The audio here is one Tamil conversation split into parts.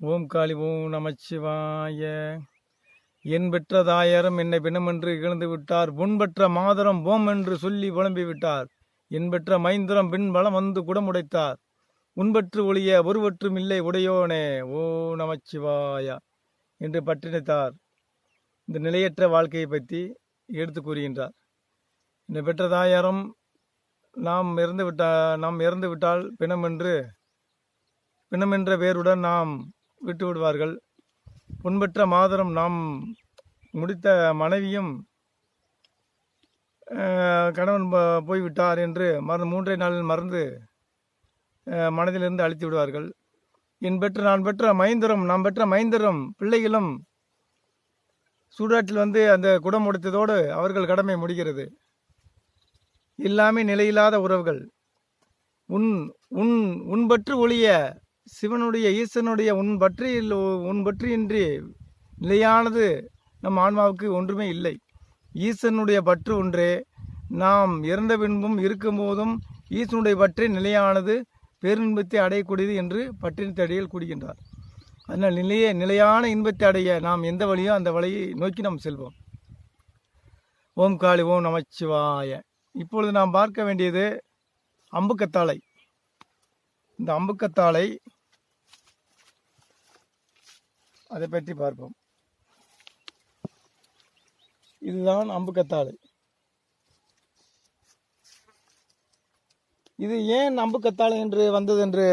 ஓம் காளி ஓம் நமச்சிவாய. என் பெற்ற தாயாரும் என்னை பிணமென்று இகழ்ந்து விட்டார். புண்பற்ற மாதரம் ஓம் என்று சொல்லி புலம்பி விட்டார். என் பெற்ற மைந்தரம் பின் வந்து குடமுடைத்தார் உன்பற்று ஒளிய ஒருவற்றும் இல்லை உடையோனே ஓ நமச்சிவாயா என்று பற்றினைத்தார் இந்த நிலையற்ற வாழ்க்கையை பற்றி எடுத்து கூறுகின்றார். என்னை பெற்ற தாயாரும் நாம் இறந்து விட்டா நாம் இறந்து விட்டால் பிணம் என்று பிணம் பெயருடன் நாம் விட்டு விடுவார்கள் புண்பற்ற மாதரம் நாம் முடித்த மனைவியும் கணவன் போய்விட்டார் என்று மறந்து மூன்றே நாளில் மறந்து மனதிலிருந்து அழித்து விடுவார்கள் என் பெற்ற நான் பெற்ற மைந்தரம் நாம் பெற்ற மைந்தரம் பிள்ளைகளும் சூடாட்டில் வந்து அந்த குடம் முடித்ததோடு அவர்கள் கடமை முடிகிறது. எல்லாமே நிலையில்லாத உறவுகள். உன் உன் உன் பற்று ஒளிய சிவனுடைய ஈசனுடைய உன் பற்றி உன் பற்றியின்றி நிலையானது நம் ஆன்மாவுக்கு ஒன்றுமே இல்லை. ஈசனுடைய பற்று ஒன்றே. நாம் இறந்த பின்பும் இருக்கும்போதும் ஈசனுடைய பற்றி நிலையானது பேரின்பத்தை அடையக்கூடியது என்று பற்றின் தடியில் கூறுகின்றார். அதனால் நிலைய நிலையான இன்பத்தை அடைய நாம் எந்த வழியோ அந்த வழியை நோக்கி நாம் செல்வோம். ஓம் காளி ஓம் நமச்சிவாய. இப்பொழுது நாம் பார்க்க வேண்டியது அம்புக்கத்தாழை இந்த அம்புக்கத்தாழை அதை பற்றி பார்ப்போம். இதுதான் அம்புக்கத்தாழை இது ஏன் அம்புக்கத்தாழை என்று வந்தது என்று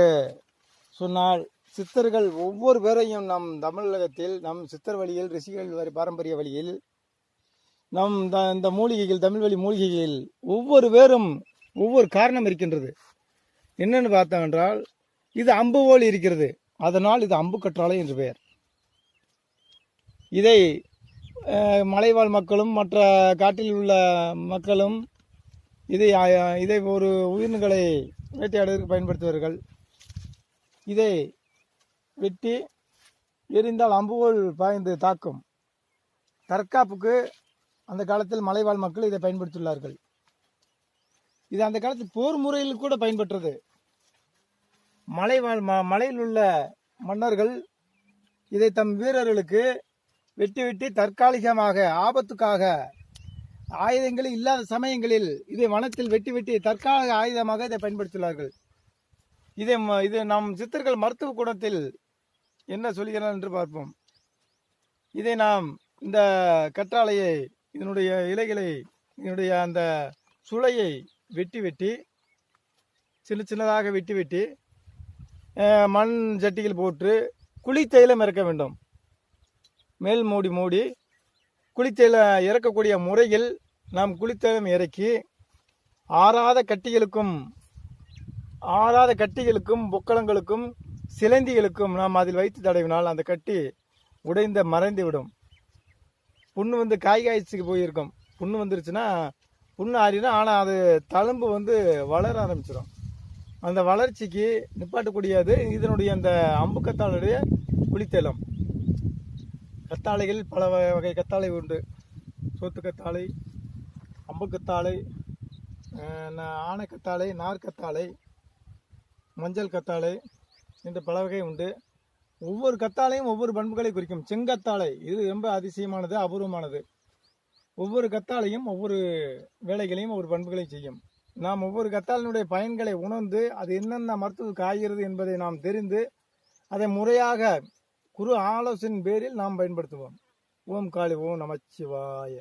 சொன்னால் சித்தர்கள் ஒவ்வொரு பேரையும் நம் தமிழகத்தில் நம் சித்தர் வழியில் ரிஷிகள் வரி பாரம்பரிய வழியில் நம் த- இந்த மூலிகைகள் தமிழ் வழி மூலிகைகளில் ஒவ்வொரு பேரும் ஒவ்வொரு காரணம் இருக்கின்றது. என்னென்னு பார்த்தோம் என்றால் இது அம்பு போல் இருக்கிறது. அதனால் இது அம்பு கற்றாழை என்று பெயர். இதை மலைவாழ் மக்களும் மற்ற காட்டில் உள்ள மக்களும் இதை இதை ஒரு உயிரினங்களை வேட்டையாடுவதற்கு பயன்படுத்துவார்கள். இதை வெட்டி எரிந்தால் அம்புகோல் பாய்ந்து தாக்கும். தற்காப்புக்கு அந்த காலத்தில் மலைவாழ் மக்கள் இதை பயன்படுத்தியுள்ளார்கள். இது அந்த காலத்தில் போர் முறையில் கூட பயன்பெற்றது. மலைவாழ் ம மலையில் உள்ள மன்னர்கள் இதை தம் வீரர்களுக்கு வெட்டி வெட்டி தற்காலிகமாக ஆபத்துக்காக ஆயுதங்கள் இல்லாத சமயங்களில் இதை வனத்தில் வெட்டி வெட்டி தற்காலிக ஆயுதமாக இதை பயன்படுத்தியுள்ளார்கள். இதை ம- இது நம் சித்தர்கள் மருத்துவ கூடத்தில் என்ன சொல்கிறார் என்று பார்ப்போம். இதை நாம் இந்த கற்றாழையை இதனுடைய இலைகளை இதனுடைய அந்த சுளையை வெட்டி வெட்டி சின்ன சின்னதாக வெட்டி வெட்டி மண் சட்டியில் போட்டு குளித்தைலம் இறக்க வேண்டும். மேல் மூடி மூடி குளித்தல இறக்கக்கூடிய முறையில் நாம் குளித்தலம் இறக்கி ஆறாத கட்டிகளுக்கும் ஆறாத கட்டிகளுக்கும் பொக்களங்களுக்கும் சிலந்திகளுக்கும் நாம் அதில் வைத்து தடவினால் அந்த கட்டி உடைந்த மறைந்து விடும். புண்ணு வந்து காய் காய்ச்சிக்கு போயிருக்கும். புண்ணு வந்துருச்சுன்னா புண்ணு ஆறினா ஆனால் அது தழும்பு வந்து வளர ஆரம்பிச்சிடும் அந்த வளர்ச்சிக்கு நிப்பாட்டக்கூடியது இதனுடைய அந்த அம்புக்கத்தாளுடைய குளித்தலம் கத்தாழைகள் பல வகை வகை கத்தாழை உண்டு. சோத்து கத்தாழை அம்பு கத்தாழை அஹ், ந- மஞ்சள் கத்தாழை என்று பல வகை உண்டு. ஒவ்வொரு கத்தாழையும் ஒவ்வொரு பண்புகளை குறிக்கும். செங்கத்தாழை இது ரொம்ப அதிசயமானது அபூர்வமானது. ஒவ்வொரு கத்தாழையும் ஒவ்வொரு வேலைகளையும் ஒவ்வொரு பண்புகளை செய்யும். நாம் ஒவ்வொரு கத்தாழினுடைய பயன்களை உணர்ந்து அது என்னென்ன மருத்துவத்துக்கு ஆகிறது என்பதை நாம் தெரிந்து அதை முறையாக குரு ஆலோசனை பேரில் நாம் பயன்படுத்துவோம். ஓம் காளி ஓம் நமச்சிவாய.